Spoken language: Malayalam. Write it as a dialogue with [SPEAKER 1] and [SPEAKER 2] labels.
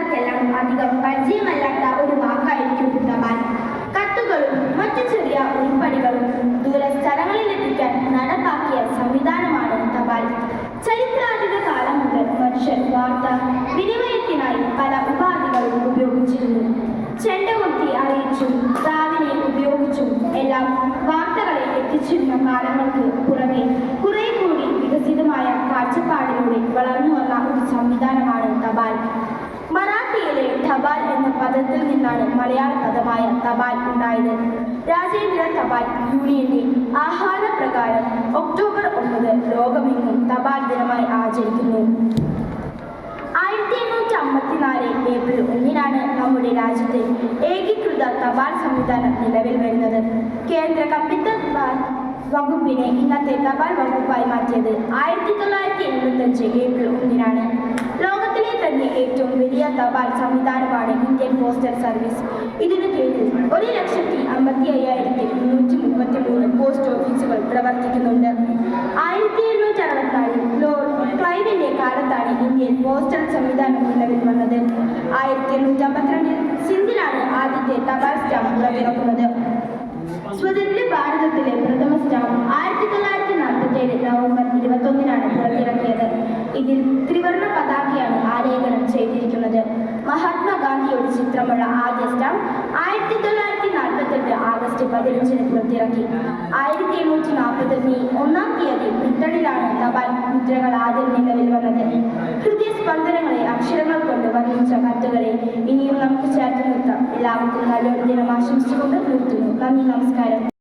[SPEAKER 1] കൂട്ടുകാർക്കെല്ലാം അധികം പരിചയമല്ലാത്ത ഒരു വാക്കായിരിക്കും തപാൽ കത്തുകളും മറ്റു ചെറിയ ഉൾപ്പടികളും ദൂര സ്ഥലങ്ങളിലെത്തിക്കാൻ നടപ്പാക്കിയ സംവിധാനമാണ് തപാൽ ചരിത്രാതീത കാലം മുതൽ മനുഷ്യർ വാർത്ത വിനിമയത്തിനായി പല ഉപാധികളും ഉപയോഗിച്ചിരുന്നു. ചെണ്ടകുത്തി അറിയിച്ചും പ്രാവിനെ ഉപയോഗിച്ചും എല്ലാം വാർത്തകളെ എത്തിച്ചിരുന്ന കാലങ്ങൾക്ക് പുറമെ കുറെ കൂടി വികസിതമായ കാഴ്ചപ്പാടിലൂടെ വളർന്നു വന്ന ഒരു സംവിധാനമാണ് തപാൽ മറാഠിയിലെ തപാൽ എന്ന പദത്തിൽ നിന്നാണ് മലയാള പദമായ തപാൽ ഉണ്ടായത്. രാജേന്ദ്ര തപാൽ യൂണിയന്റെ ആഹ്വാനപ്രകാരം ഒക്ടോബർ ഒമ്പത് ലോകമെങ്ങും തപാൽ ദിനമായി ആചരിക്കുന്നു. ആയിരത്തി എണ്ണൂറ്റി അമ്പത്തിനാല് ഏപ്രിൽ ഒന്നിനാണ് നമ്മുടെ രാജ്യത്തെ ഏകീകൃത തപാൽ സംവിധാനം നിലവിൽ വരുന്നത്. കേന്ദ്ര കമ്പ്യൂട്ടർ വകുപ്പിനെ ഇന്നത്തെ തപാൽ വകുപ്പായി മാറ്റിയത് ആയിരത്തി തൊള്ളായിരത്തി എഴുപത്തഞ്ച് ഏപ്രിൽ ഒന്നിനാണ്. ലോകത്തിലെ തന്നെ ഏറ്റവും വലിയ തപാൽ സംവിധാനമാണ് ഇന്ത്യൻ പോസ്റ്റൽ സർവീസ്. ഇതിനു കീഴിൽ ഒരു ലക്ഷത്തി അമ്പത്തി അയ്യായിരത്തി മുന്നൂറ്റി മുപ്പത്തി മൂന്ന് പോസ്റ്റ് ഓഫീസുകൾ പ്രവർത്തിക്കുന്നുണ്ട്. ആയിരത്തി എഴുന്നൂറ്റി അറുപത്തിനാലിൽ ലോർഡ് ക്ലൈവിന്റെ കാലത്താണ് ഇന്ത്യൻ പോസ്റ്റൽ സംവിധാനം നിലവിൽ വന്നത്. ആയിരത്തി എണ്ണൂറ്റി അമ്പത്തിരണ്ടിൽ സിന്ധിലാണ് ആദ്യത്തെ തപാൽ സ്റ്റാമ്പ് പുറത്തിറക്കുന്നത് സ്വതന്ത്ര ഭാരതത്തിലെ പ്രഥമ സ്റ്റാമ്പ് ആയിരത്തി തൊള്ളായിരത്തി നാൽപ്പത്തി ഏഴ് നവംബർ ഇരുപത്തൊന്നിനാണ് പുറത്തിറക്കിയത്. ഇതിൽ മഹാത്മാഗാന്ധിയുടെ ചിത്രമുള്ള ആദ്യ സ്റ്റാമ്പ് ആയിരത്തി തൊള്ളായിരത്തി നാൽപ്പത്തെട്ട് ആഗസ്റ്റ് പതിനഞ്ചിന് പുറത്തിറക്കി. ആയിരത്തി എണ്ണൂറ്റി നാൽപ്പത് മെയ് ഒന്നാം തീയതി ബ്രിട്ടനിലാണ് തപാൽ മുദ്രകൾ ആദ്യം നിലവിൽ വന്നത്. ഹൃദയസ്പന്ദനങ്ങളെ അക്ഷരങ്ങൾ കൊണ്ട് വർണിച്ച കത്തുകളെ ഇനിയും നമുക്ക് ചേർത്ത് നിർത്താം. എല്ലാവർക്കും നല്ലൊരു ദിനം ആശംസിച്ചുകൊണ്ട് നിർത്തുന്നു. നന്ദി നമസ്കാരം.